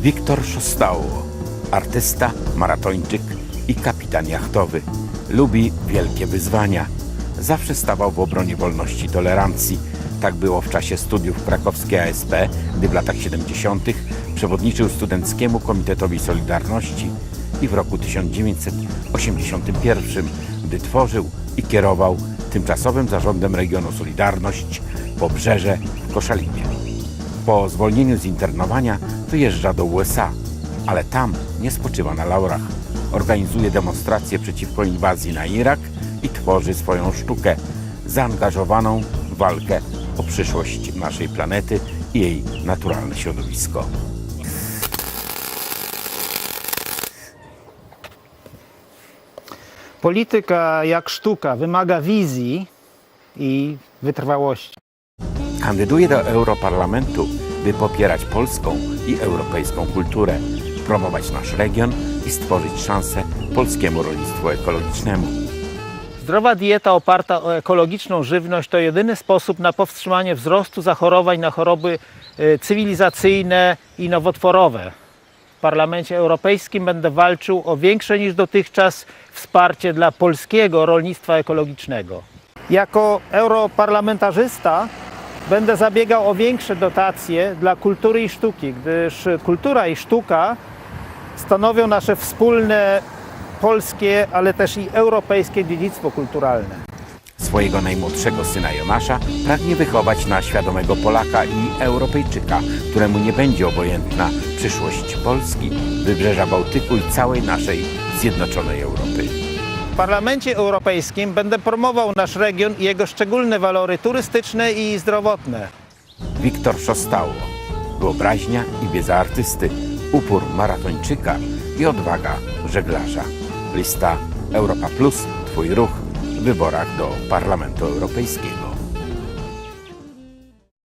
Wiktor Szostało, artysta, maratończyk i kapitan jachtowy. Lubi wielkie wyzwania. Zawsze stawał w obronie wolności i tolerancji. Tak było w czasie studiów krakowskiej ASP, gdy w latach 70. przewodniczył Studenckiemu Komitetowi Solidarności i w roku 1981, gdy tworzył i kierował tymczasowym zarządem regionu Solidarność Pobrzeże w Koszalinie. Po zwolnieniu z internowania wyjeżdża do USA, ale tam nie spoczywa na laurach. Organizuje demonstracje przeciwko inwazji na Irak i tworzy swoją sztukę zaangażowaną w walkę o przyszłość naszej planety i jej naturalne środowisko. Polityka jak sztuka wymaga wizji i wytrwałości. Kandyduje do Europarlamentu, by popierać polską i europejską kulturę, promować nasz region i stworzyć szansę polskiemu rolnictwu ekologicznemu. Zdrowa dieta oparta o ekologiczną żywność to jedyny sposób na powstrzymanie wzrostu zachorowań na choroby y, cywilizacyjne i nowotworowe. W Parlamencie Europejskim będę walczył o większe niż dotychczas wsparcie dla polskiego rolnictwa ekologicznego. Jako europarlamentarzysta będę zabiegał o większe dotacje dla kultury i sztuki, gdyż kultura i sztuka stanowią nasze wspólne polskie, ale też i europejskie dziedzictwo kulturalne. Swojego najmłodszego syna Jonasza pragnie wychować na świadomego Polaka i Europejczyka, któremu nie będzie obojętna przyszłość Polski, wybrzeża Bałtyku i całej naszej zjednoczonej Europy. Parlamencie Europejskim będę promował nasz region i jego szczególne walory turystyczne i zdrowotne. Wiktor Szostało, wyobraźnia i wiedza artysty, upór maratończyka i odwaga żeglarza. Lista Europa Plus, Twój ruch w wyborach do Parlamentu Europejskiego.